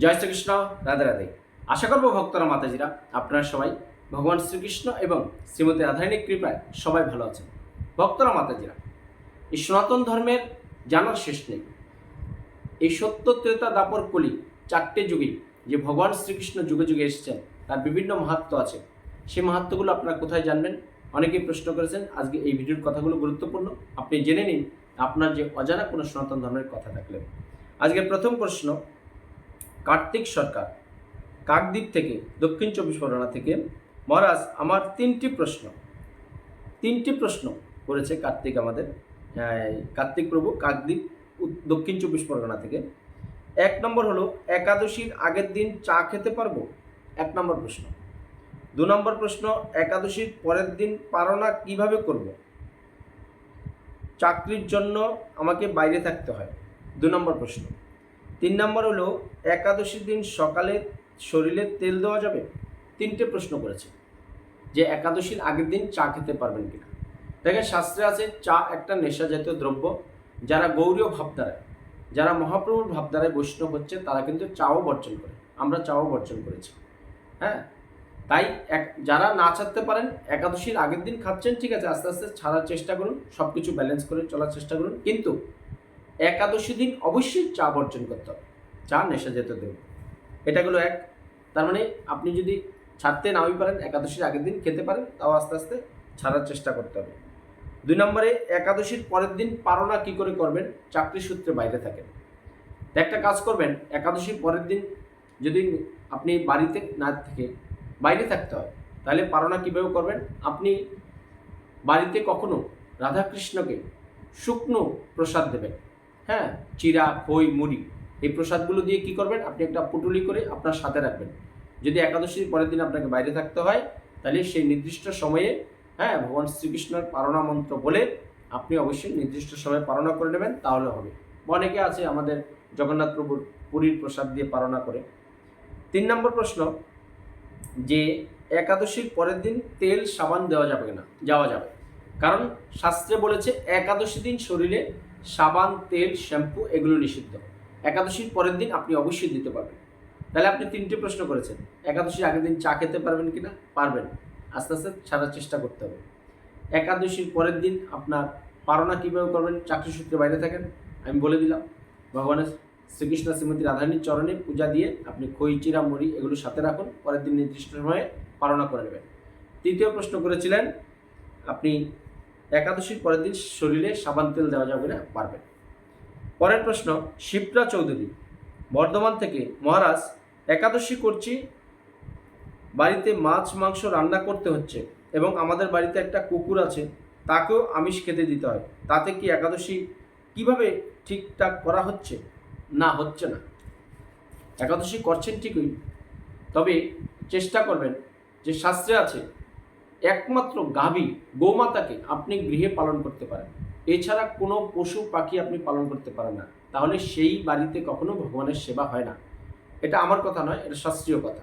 জয় শ্রীকৃষ্ণ, রাধে রাধে। আশা করব ভক্তরা মাতাজিরা, আপনারা সবাই ভগবান শ্রীকৃষ্ণ এবং শ্রীমতী রাধারণীর কৃপায় সবাই ভালো আছেন। ভক্তরা মাতাজিরা, এই সনাতন ধর্মের জানার শেষ নেই। এই সত্য ত্রেতা দাপর কলি চারটে যুগে যে ভগবান শ্রীকৃষ্ণ যুগে যুগে এসেছেন, তার বিভিন্ন মাহাত্ম আছে। সেই মাহাত্মগুলো আপনারা কোথায় জানবেন? অনেকেই প্রশ্ন করেছেন, আজকে এই ভিডিওর কথাগুলো গুরুত্বপূর্ণ। আপনি জেনে নিন, আপনার যে অজানা কোনো সনাতন ধর্মের কথা থাকলে। আজকের প্রথম প্রশ্ন কার্তিক সরকার, কাকদ্বীপ থেকে, দক্ষিণ চব্বিশ পরগনা থেকে। মহারাজ, আমার তিনটি প্রশ্ন। তিনটি প্রশ্ন করেছে কার্তিক আমাদের। কার্তিক প্রভু, কাকদ্বীপ দক্ষিণ চব্বিশ পরগনা থেকে। এক নম্বর হলো, একাদশীর আগের দিন চা খেতে পারব? এক নম্বর প্রশ্ন। দু নম্বর প্রশ্ন, একাদশীর পরের দিন পারনা কীভাবে করব? চাকরির জন্য আমাকে বাইরে থাকতে হয়। দু নম্বর প্রশ্ন। তিন নম্বর হলো একাদশীর দিন সকালে শরীরে তেল দেওয়া যাবে? তিনটে প্রশ্ন করেছে। যে একাদশীর আগের দিন চা খেতে পারবেন কিনা? দেখেন, শাস্ত্রে আছে, চা একটা নেশা জাতীয় দ্রব্য, যারা গৌরীয় ভাবধারায়, যারা মহাপ্রভুর ভাবধারায় বৈষ্ণব হচ্ছে, তারা কিন্তু চাও বর্জন করে। আমরা চাও বর্জন করেছি। হ্যাঁ? তাই এক, যারা না ছাড়তে পারেন, একাদশীর আগের দিন খাচ্ছেন, ঠিক আছে, আস্তে আস্তে ছাড়ার চেষ্টা করুন সব কিছু ব্যালেন্স করে চলার চেষ্টা করুন। কিন্তু একাদশী দিন অবশ্যই চা বর্জন করতে হবে। চা নেশা যেতে দেবে এটা হলো এক। তার মানে আপনি যদি ছাড়তে নাওই পারেন, একাদশীর আগের দিন খেতে পারেন, তাও আস্তে আস্তে ছাড়ার চেষ্টা করতে হবে। দুই নম্বরে, একাদশীর পরের দিন পারনা কি করে করবেন, চাকরি সূত্রে বাইরে থাকেন। একটা কাজ করবেন, একাদশীর পরের দিন যদি আপনি বাড়িতে না থেকে, বাইরে থাকতে হয়, তাহলে পারোনা কীভাবে করবেন? আপনি বাড়িতে কখনো রাধাকৃষ্ণকে শুকনো প্রসাদ দেবেন। হ্যাঁ চিরা, খই, মুড়ি, এই প্রসাদগুলো দিয়ে কি করবেন? আপনি একটা পুটুলি করে আপনার সাথে রাখবেন। যদি একাদশীর পরের দিন আপনাকে বাইরে থাকতে হয়, তাহলে সেই নির্দিষ্ট সময়ে হ্যাঁ ভগবান শ্রীকৃষ্ণের পারণা মন্ত্র বলে আপনি অবশ্যই নির্দিষ্ট সময়ে পারণা করে নেবেন, তাহলে হবে। অনেকে আছে আমাদের জগন্নাথ প্রভুর পুরীর প্রসাদ দিয়ে পারণা করে। তিন নম্বর প্রশ্ন, যে একাদশীর পরের দিন তেল, সাবান দেওয়া যাবে না যাওয়া যাবে। কারণ শাস্ত্রে বলেছে, একাদশী দিন শরীরে সাবান, তেল, শ্যাম্পু, এগুলো নিষিদ্ধ। একাদশীর পরের দিন আপনি অবশ্যই দিতে পারবেন। তাহলে আপনি তিনটে প্রশ্ন করেছেন। একাদশীর আগের দিন চা খেতে পারবেন কি না পারবেন। আস্তে আস্তে ছাড়ার চেষ্টা করতে হবে। একাদশীর পরের দিন আপনার পারনা কীভাবে করবেন? চাকরি সূত্রে বাইরে থাকেন। আমি বলে দিলাম। ভগবানের শ্রীকৃষ্ণ শ্রীমতী রাধারণীর চরণে পূজা দিয়ে আপনি খই, চিরা, মুড়ি এগুলো সাথে রাখুন। পরের দিন নির্দিষ্ট সময়ে পালনা করে নেবেন। তৃতীয় প্রশ্ন করেছিলেন, আপনি একাদশীর পরের দিন শরীরে সাবান তেল দেওয়া যাবে না পারবেন পরের প্রশ্ন, শিপ্রা চৌধুরী, বর্ধমান থেকে মহারাজ, একাদশী করছি, বাড়িতে মাছ মাংস রান্না করতে হচ্ছে এবং আমাদের বাড়িতে একটা কুকুর আছে, তাকেও আমিষ খেতে দিতে হয়, তাতে কি একাদশী কীভাবে ঠিকঠাক করা হচ্ছে? না হচ্ছে না। একাদশী করছেন ঠিকই, তবে চেষ্টা করবেন যে শাস্ত্রে আছে একমাত্র গাভী গোমাতাকে আপনি গৃহে পালন করতে পারেন। এছাড়া কোনো পশু পাখি আপনি পালন করতে পারেন না। তাহলে সেই বাড়িতে কখনো ভগবানের সেবা হয় না। এটা আমার কথা নয়, এটা শাস্ত্রীয় কথা।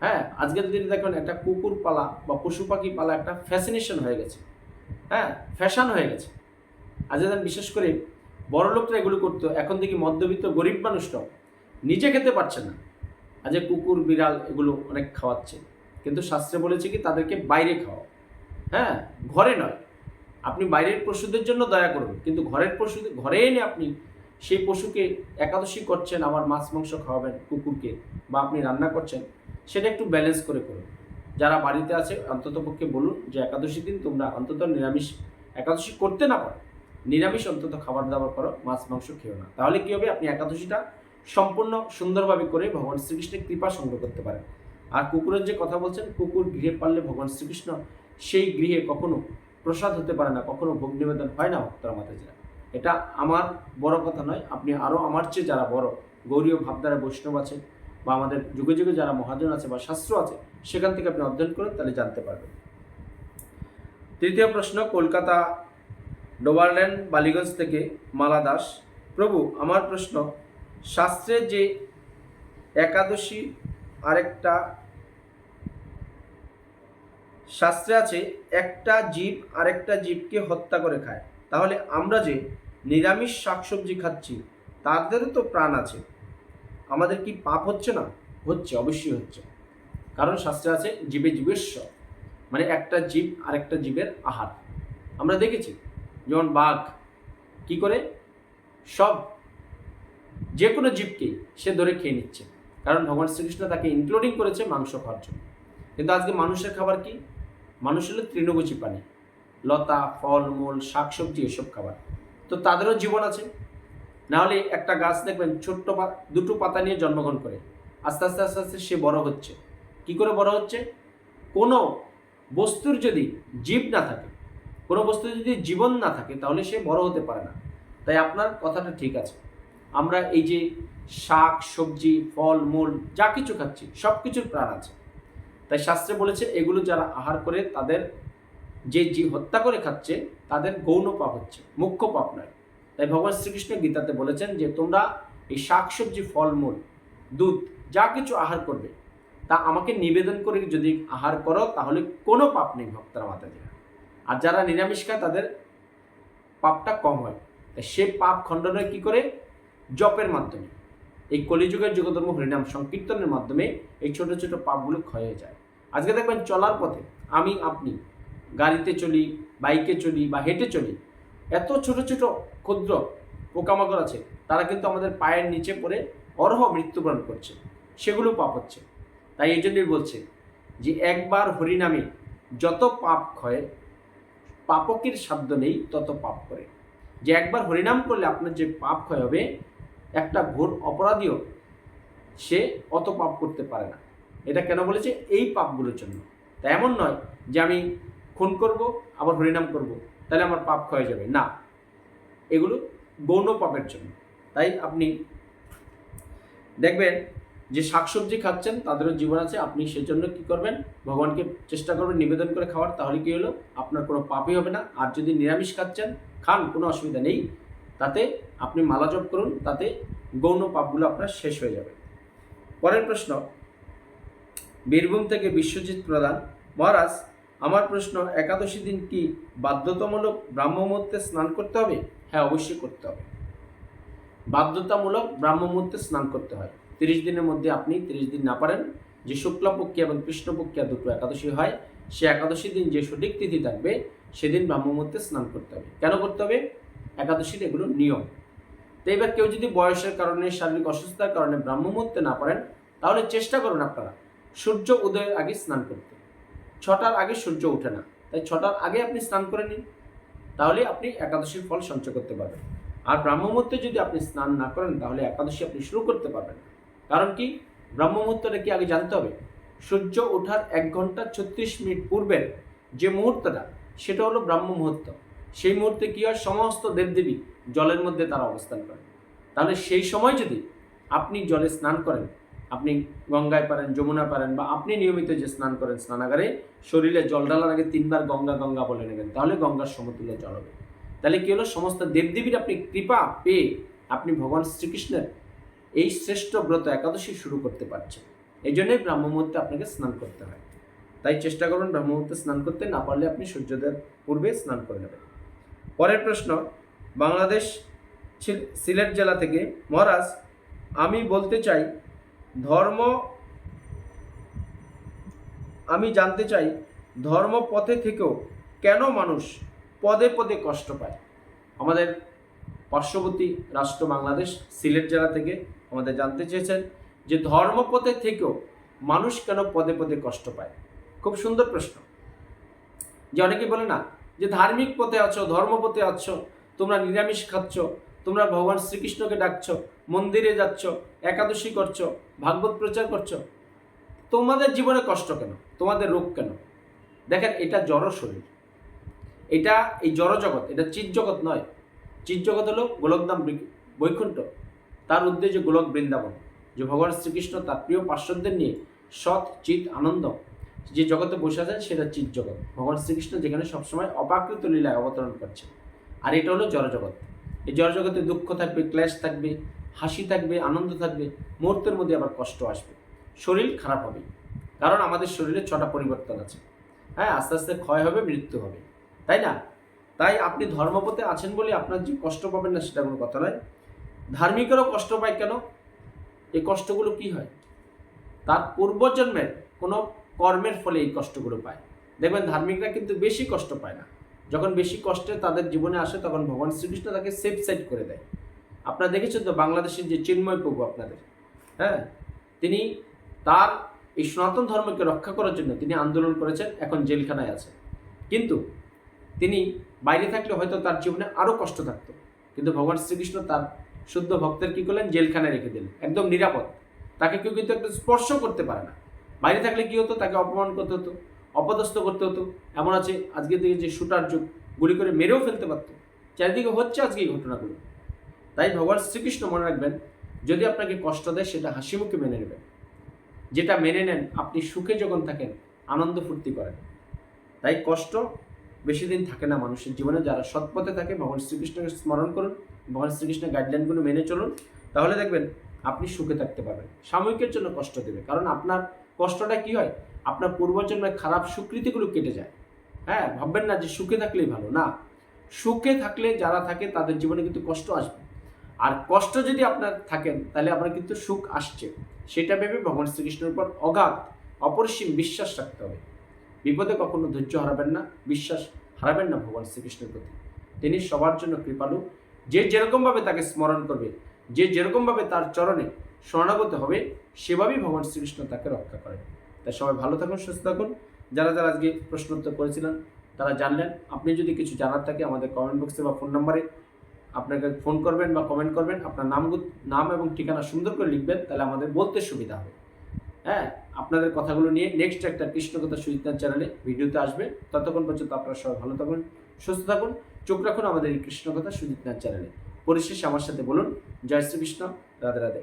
হ্যাঁ আজকের দিনে দেখবেন একটা কুকুর পালা বা পশু পাখি পালা একটা ফ্যাসিনেশন হয়ে গেছে। হ্যাঁ ফ্যাশন হয়ে গেছে। আজ বিশেষ করে বড় লোকরা এগুলো করতো, এখন দেখি মধ্যবিত্ত গরিব মানুষটাও নিজে খেতে পারছে না। আজ কুকুর, বিড়াল এগুলো অনেক খাওয়াচ্ছে। কিন্তু শাস্ত্রে বলেছে কি, তাদেরকে বাইরে খাওয়াও। হ্যাঁ ঘরে নয়। আপনি বাইরের পশুদের জন্য দয়া করুন, কিন্তু ঘরের পশু ঘরে এনে আপনি সেই পশুকে একাদশী করছেন আবার মাছ মাংস খাওয়াবেন, কুকুরকে, বা আপনি রান্না করছেন, সেটা একটু ব্যালেন্স করে করুন। যারা বাড়িতে আছে, অন্তত পক্ষে বলুন যে একাদশী দিন তোমরা অন্তত নিরামিষ, একাদশী করতে না পারো। নিরামিষ অন্তত খাবার দাবার করো, মাছ মাংস খেও না। তাহলে কী হবে? আপনি একাদশীটা সম্পূর্ণ সুন্দরভাবে করে ভগবান শ্রীকৃষ্ণের কৃপা সংগ্রহ করতে পারেন। আর কুকুরের যে কথা বলছেন, কুকুর গৃহে পারলে ভগবান শ্রীকৃষ্ণ সেই গৃহে কখনো প্রসাদ হতে পারে না, কখনো ভোগ নিবেদন হয় না ভক্তরা মাতাজিরা। এটা আমার বড় কথা নয়, আপনি আরও আমার চেয়ে যারা বড়, গৌরীয় ভাবধারা বৈষ্ণব আছে বা আমাদের যুগে যুগে যারা মহাজন আছে বা শাস্ত্র আছে, সেখান থেকে আপনি অধ্যয়ন করেন তাহলে জানতে পারবেন। তৃতীয় প্রশ্ন, কলকাতা, ডোবারল্যান্ড, বালিগঞ্জ থেকে মালা দাস। প্রভু, আমার প্রশ্ন, শাস্ত্রে যে একাদশী আরেকটা শাস্ত্রে আছে, একটা জীব আরেকটা জীবকে হত্যা করে খায়। তাহলে আমরা যে নিরামিষ শাকসবজি খাচ্ছি, তাদেরও তো প্রাণ আছে। আমাদের কি পাপ হচ্ছে না? হচ্ছে, অবশ্যই হচ্ছে। কারণ শাস্ত্রে আছে, জীবে জীবেশ্ব। মানে একটা জীব আরেকটা জীবের আহার। আমরা দেখেছি, যেমন বাঘ কি করে? সব, যে কোনো জীবকেই সে ধরে খেয়ে নিচ্ছে। কারণ ভগবান শ্রীকৃষ্ণ তাকে ইনক্লুডিং করেছে মাংস খাওয়ার জন্য। কিন্তু আজকে মানুষের খাবার কি? মানুষ হলো তৃণভোজী প্রাণী। লতা, ফল, মূল, শাকসবজি, এসব খাবার। তো তাদেরও জীবন আছে। নাহলে একটা গাছ দেখবেন, ছোট্ট দুটো পাতা নিয়ে জন্মগ্রহণ করে। আস্তে আস্তে আস্তে আস্তে সে বড় হচ্ছে। কি করে বড় হচ্ছে? কোনো বস্তুর যদি জীব না থাকে, কোনো বস্তুর যদি জীবন না থাকে, তাহলে সে বড় হতে পারে না। তাই আপনার কথাটা ঠিক আছে। আমরা এই যে শাক, সবজি, ফল, মূল, যা কিছু খাচ্ছি সব কিছুর প্রাণ আছে। তাই শাস্ত্রে বলেছে, এগুলো যারা আহার করে, তাদের যে জীব হত্যা করে খাচ্ছে, তাদের গৌণ পাপ হচ্ছে, মুখ্য পাপ নয়। তাই ভগবান শ্রীকৃষ্ণ গীতাতে বলেছেন যে, তোমরা এই শাক শাকসবজি ফলমূল দুধ, যা কিছু আহার করবে, তা আমাকে নিবেদন করে যদি আহার করো, তাহলে কোনো পাপ নেই ভক্তরা মাতাজিরা। আর যারা নিরামিষ খায়, তাদের পাপটা কম হয়। তাই সে পাপ খণ্ডন কী করে? জপের মাধ্যমে। এই কলিযুগের যুগধর্ম হরিনাম সংকীর্তনের মাধ্যমে এই ছোট ছোট পাপগুলো ক্ষয় হয়ে যায়। আজকে দেখবেন চলার পথে আমি, আপনি গাড়িতে চলি, বাইকে চলি বা হেঁটে চলি, এত ছোট ছোট ক্ষুদ্র পোকামাকড় আছে, তারা কিন্তু আমাদের পায়ের নিচে পড়ে অর্হ মৃত্যুবরণ করছে, সেগুলো পাপ হচ্ছে। তাই এই জন্যই বলছে যে একবার হরিনামে যত পাপ ক্ষয়, পাপকের সাধ্য নেই তত পাপ করে। যে একবার হরিনাম করলে আপনার যে পাপ ক্ষয় হবে একটা ঘোর অপরাধীও সে অত পাপ করতে পারে না। এটা কেন বলেছে? এই পাপগুলোর জন্য। তা এমন নয় যে আমি খুন করব, আবার হরিনাম করব, তাহলে আমার পাপ ক্ষয় যাবে। না। এগুলো গৌণ পাপের জন্য। তাই আপনি দেখবেন যে শাকসবজি খাচ্ছেন, তাদেরও জীবন আছে, আপনি সেজন্য কি করবেন? ভগবানকে চেষ্টা করবেন নিবেদন করে খাওয়ার, তাহলে কি হলো? আপনার কোনো পাপই হবে না। আর যদি নিরামিষ খাচ্ছেন, খান, কোনো অসুবিধা নেই। তাতে আপনি মালা জপ করুন, তাতে গৌণ পাপগুলো আপনার শেষ হয়ে যাবে। পরের প্রশ্ন, বীরভূম থেকে বিশ্বজিৎ প্রধান, মহারাজ, আমার প্রশ্ন, একাদশী দিন কি বাধ্যতামূলক ব্রাহ্মমূর্তে স্নান করতে হবে? হ্যাঁ অবশ্যই করতে হবে। বাধ্যতামূলক ব্রাহ্মমূর্তে স্নান করতে হয়। তিরিশ দিনের মধ্যে আপনি তিরিশ দিন না পারেন। যে শুক্লাপক্ষী এবং কৃষ্ণপক্ষিয়া দুটো একাদশী হয়, সে একাদশী দিন যে সঠিক তিথি থাকবে, সেদিন ব্রাহ্মমূর্তে স্নান করতে হবে। কেন করতে হবে? একাদশীর এগুলো নিয়ম। তো এবার কেউ যদি বয়সের কারণে, শারীরিক অসুস্থতার কারণে ব্রাহ্ম মুহূর্তে না পারেন, তাহলে চেষ্টা করুন আপনারা সূর্য উদয়ের আগে স্নান করতে। ছটার আগে সূর্য ওঠে না, তাই ছটার আগে আপনি স্নান করে নিন। তাহলে আপনি একাদশীর ফল সঞ্চয় করতে পারবেন। আর ব্রাহ্ম মুহূর্তে যদি আপনি স্নান না করেন, তাহলে একাদশী আপনি শুরু করতে পারবেন কারণ কি? ব্রাহ্ম মুহূর্তটা কি আগে জানতে হবে? সূর্য ওঠার এক ঘণ্টা ছত্রিশ মিনিট পূর্বের যে মুহূর্তটা, সেটা হলো ব্রাহ্ম মুহূর্ত। সেই মুহূর্তে কি হয়? সমস্ত দেবদেবী জলের মধ্যে তারা অবস্থান করেন তাহলে সেই সময় যদি আপনি জলে স্নান করেন, আপনি গঙ্গায় পারেন, যমুনা পারেন বা আপনি নিয়মিত যে স্নান করেন স্নানাগারে, শরীরে জল ঢালার আগে তিনবার গঙ্গা গঙ্গা বলে নেবেন। তাহলে গঙ্গার সমতুল্য জল হবে। তাহলে কী হলো? সমস্ত দেবদেবীর আপনি কৃপা পেয়ে আপনি ভগবান শ্রীকৃষ্ণের এই শ্রেষ্ঠ ব্রত একাদশী শুরু করতে পারছেন। এই জন্যই ব্রাহ্ম মুহূর্তে আপনাকে স্নান করতে হয়। তাই চেষ্টা করুন ব্রাহ্ম মুহূর্তে স্নান করতে। না পারলে আপনি সূর্যোদয়ের পূর্বে স্নান করে নেবেন। পরের প্রশ্ন, বাংলাদেশ সিলেট জেলা থেকে, মহারাজ, আমি বলতে চাই, ধর্ম, আমি জানতে চাই ধর্ম পথে থেকেও কেন মানুষ পদে পদে কষ্ট পায়? আমাদের পার্শ্ববর্তী রাষ্ট্র বাংলাদেশ সিলেট জেলা থেকে আমাদের জানতে চেয়েছেন যে ধর্মপথে থেকেও মানুষ কেন পদে পদে কষ্ট পায়? খুব সুন্দর প্রশ্ন। যে অনেকে বলে না যে ধার্মিক পথে আছো ধর্মপথে আছো, তোমরা নিরামিষ খাচ্ছ, তোমরা ভগবান শ্রীকৃষ্ণকে ডাকছো, মন্দিরে যাচ্ছ, একাদশী করছ, ভাগবত প্রচার করছ, তোমাদের জীবনে কষ্ট কেন? তোমাদের রোগ কেন? দেখেন, এটা জড় শরীর। এটা এই জড় জগৎ, এটা চিৎ জগৎ নয়। চিৎ জগৎ হলো গোলকধাম বৈকুণ্ঠ। তার উদ্দেশ্যে গোলক বৃন্দাবন, যে ভগবান শ্রীকৃষ্ণ তার প্রিয় পার্শ্বদের নিয়ে সৎ চিত আনন্দ যে জগতে বসে আছেন সেটা চিৎ জগৎ। ভগবান শ্রীকৃষ্ণ যেখানে সবসময় অপাকৃত লীলায় অবতরণ করছেন। আর এটা হলো জড়জগৎ। এই জড়জগতে দুঃখ থাকবে, ক্লেশ থাকবে, হাসি থাকবে, আনন্দ থাকবে, মুহূর্তের মধ্যে আবার কষ্ট আসবে। শরীর খারাপ হবে। কারণ আমাদের শরীরে ছটা পরিবর্তন আছে। হ্যাঁ আস্তে আস্তে ক্ষয় হবে, মৃত্যু হবে। তাই না? তাই আপনি ধর্মপথে আছেন বলে আপনার যে কষ্ট পাবেন না সেটা কোনো কথা নয়। ধার্মিকেরও কষ্ট পায় কেন? এই কষ্টগুলো কি হয়? তার পূর্বজন্মের কোনো কর্মের ফলে এই কষ্টগুলো পায়। দেখবেন ধার্মিকরা কিন্তু বেশি কষ্ট পায় না। যখন বেশি কষ্টে তাদের জীবনে আসে তখন ভগবান শ্রীকৃষ্ণ তাকে সেফ সাইড করে দেয়। আপনারা দেখেছেন তো বাংলাদেশের যে চিন্ময় প্রভু আপনাদের হ্যাঁ? তিনি তার এই সনাতন ধর্মকে রক্ষা করার জন্য তিনি আন্দোলন করেছেন, এখন জেলখানায় আছে কিন্তু তিনি বাইরে থাকলে হয়তো তার জীবনে আরও কষ্ট থাকতো। কিন্তু ভগবান শ্রীকৃষ্ণ তার শুদ্ধ ভক্তের কী করলেন? জেলখানায় রেখে দিলেন। একদম নিরাপদ। তাকে কেউ কিন্তু একটা স্পর্শ করতে পারে না। বাইরে থাকলে কি হতো? তাকে অপমান করতে হতো, অপদস্থ করতে হতো। এমন আছে আজকে দিকে যে শুটার যুগ, গুলি করে মেরেও ফেলতে পারতো। চারিদিকে হচ্ছে আজকে এই ঘটনাগুলো। তাই ভগবান শ্রীকৃষ্ণ মনে রাখবেন, যদি আপনাকে কষ্ট দেয়, সেটা হাসি মুখে মেনে নেবেন। যেটা মেনে নেন, আপনি সুখে যখন থাকেন, আনন্দ ফুর্তি করেন। তাই কষ্ট বেশি দিন থাকে না মানুষের জীবনে। যারা সৎপথে থাকে, ভগবান শ্রীকৃষ্ণকে স্মরণ করুন, ভগবান শ্রীকৃষ্ণের গাইডলাইনগুলো মেনে চলুন। তাহলে দেখবেন, আপনি সুখে থাকতে পারবেন। সাময়িকের জন্য কষ্ট দেবে, কারণ আপনার কষ্টটা কি হয়? আপনার পূর্বজন্মের খারাপ সুকৃতিগুলো কেটে যায়। হ্যাঁ ভাববেন না যে সুখে থাকলেই ভালো। না, সুখে থাকলে যারা থাকে তাদের জীবনে কিন্তু কষ্ট আসবে। আর কষ্ট যদি আপনার থাকেন, তাহলে আপনার কিন্তু সুখ আসছে। সেটা ভেবে ভগবান শ্রীকৃষ্ণের উপর অগাধ, অপরিসীম বিশ্বাস রাখতে হবে। বিপদে কখনো ধৈর্য হারাবেন না, বিশ্বাস হারাবেন না ভগবান শ্রীকৃষ্ণের প্রতি। তিনি সবার জন্য কৃপালু। যে যেরকমভাবে তাকে স্মরণ করবে, যে যেরকমভাবে তার চরণে শরণাগত হবে সেভাবেই ভগবান শ্রীকৃষ্ণ তাকে রক্ষা করেন। তাই সবাই ভালো থাকুন, সুস্থ থাকুন। যারা যারা আজকে প্রশ্ন উত্তর করেছিলেন, তারা জানলেন। আপনি যদি কিছু জানার থাকে আমাদের কমেন্ট বক্সে বা ফোন নাম্বারে আপনাকে ফোন করবেন বা কমেন্ট করবেন, আপনার নাম নাম এবং ঠিকানা সুন্দর করে লিখবেন, তাহলে আমাদের বলতে সুবিধা হবে। হ্যাঁ আপনাদের কথাগুলো নিয়ে নেক্সট একটা কৃষ্ণকথা সুচিতার চ্যানেলে ভিডিওতে আসবে। ততক্ষণ পর্যন্ত আপনারা সবাই ভালো থাকুন, সুস্থ থাকুন। চোখ রাখুন আমাদের এই কৃষ্ণকথা সুচিতার চ্যানেলে পরিশেষে আমার সাথে বলুন, জয় শ্রীকৃষ্ণ, রাধে রাধে।